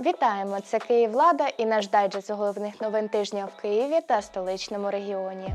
Вітаємо! Це Київлада і наш дайджест головних новин тижня в Києві та столичному регіоні.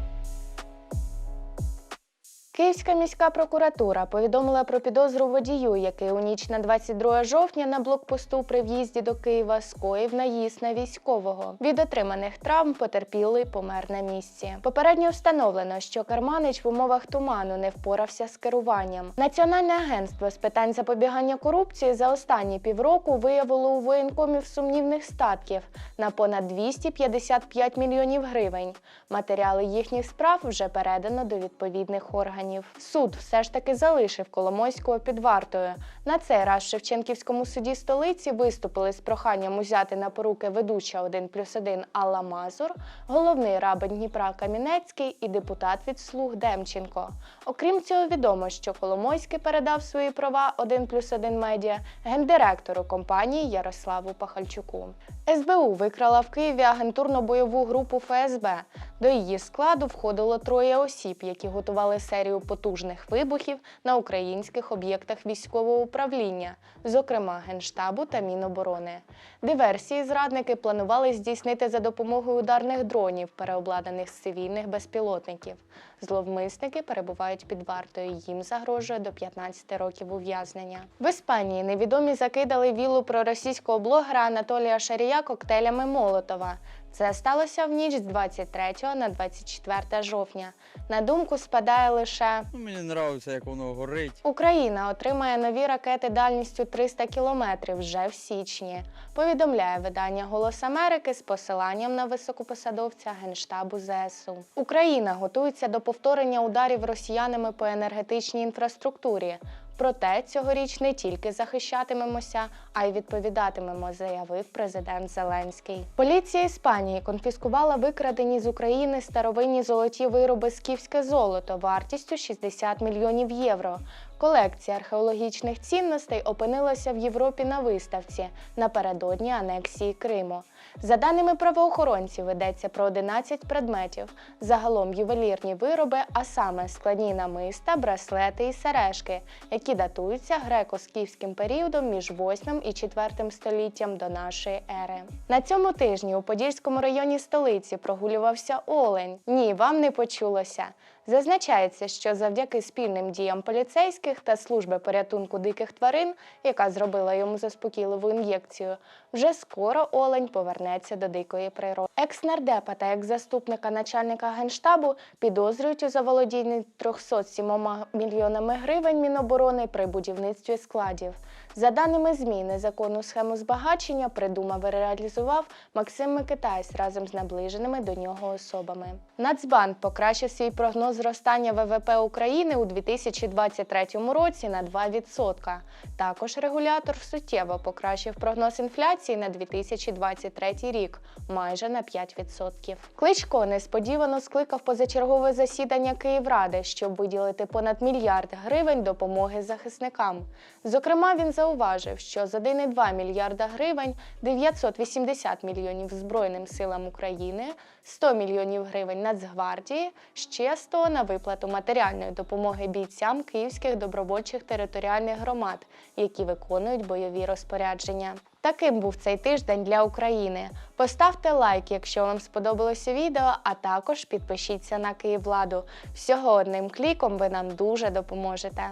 Київська міська прокуратура повідомила про підозру водію, який у ніч на 22 жовтня на блокпосту при в'їзді до Києва скоїв наїзд на військового. Від отриманих травм потерпілий помер на місці. Попередньо встановлено, що Карманич в умовах туману не впорався з керуванням. Національне агентство з питань запобігання корупції за останні півроку виявило у воєнкомів сумнівних статків на понад 255 мільйонів гривень. Матеріали їхніх справ вже передано до відповідних органів. Суд все ж таки залишив Коломойського під вартою. На цей раз в Шевченківському суді столиці виступили з проханням узяти на поруки ведуча 1 плюс 1 Алла Мазур, головний рабин Дніпра Камінецький і депутат від слуг Демченко. Окрім цього, відомо, що Коломойський передав свої права 1 плюс 1 медіа гендиректору компанії Ярославу Пахальчуку. СБУ викрала в Києві агентурно-бойову групу ФСБ. До її складу входило троє осіб, які готували серію потужних вибухів на українських об'єктах військового управління, зокрема Генштабу та Міноборони. Диверсії зрадники планували здійснити за допомогою ударних дронів, переобладнаних з цивільних безпілотників. Зловмисники перебувають під вартою. Їм загрожує до 15 років ув'язнення. В Іспанії невідомі закидали віллу проросійського блогера Анатолія Шарія коктейлями Молотова. Це сталося в ніч з 23 на 24 жовтня. На думку спадає лише Ну, мені подобається, як воно горить. Україна отримає нові ракети дальністю 300 кілометрів вже в січні. Повідомляє видання Голос Америки з посиланням на високопосадовця Генштабу ЗСУ. Україна готується до повторення ударів росіянами по енергетичній інфраструктурі. Проте цьогоріч не тільки захищатимемося, а й відповідатимемо, заявив президент Зеленський. Поліція Іспанії конфіскувала викрадені з України старовинні золоті вироби скіфське золото вартістю 60 мільйонів євро. Колекція археологічних цінностей опинилася в Європі на виставці напередодні анексії Криму. За даними правоохоронців, йдеться про 11 предметів. Загалом ювелірні вироби, а саме складні намиста, браслети і сережки, які датуються греко-скіфським періодом між 8 і 4 століттям до нашої ери. На цьому тижні у Подільському районі столиці прогулювався олень. Ні, вам не почулося. Зазначається, що завдяки спільним діям поліцейських та служби порятунку диких тварин, яка зробила йому заспокійливу ін'єкцію, вже скоро олень повернеться до дикої природи. Екс-нардепа та екс-заступника начальника генштабу підозрюють у заволодінні 307 мільйонами гривень Міноборони при будівництві складів. За даними ЗМІ, незаконну схему збагачення придумав і реалізував Максим Микитайсь разом з наближеними до нього особами. Нацбанк покращив свій прогноз зростання ВВП України у 2023 році на 2%. Також регулятор суттєво покращив прогноз інфляції на 2023 рік майже на 5%. Кличко несподівано скликав позачергове засідання Київради, щоб виділити понад мільярд гривень допомоги захисникам. Зокрема, він зауважив, що з 1,2 мільярда гривень 980 мільйонів Збройним силам України, 100 мільйонів гривень Нацгвардії, ще 100 на виплату матеріальної допомоги бійцям київських добровольчих територіальних громад, які виконують бойові розпорядження. Таким був цей тиждень для України. Поставте лайк, якщо вам сподобалося відео, а також підпишіться на Київладу. Всього одним кліком ви нам дуже допоможете.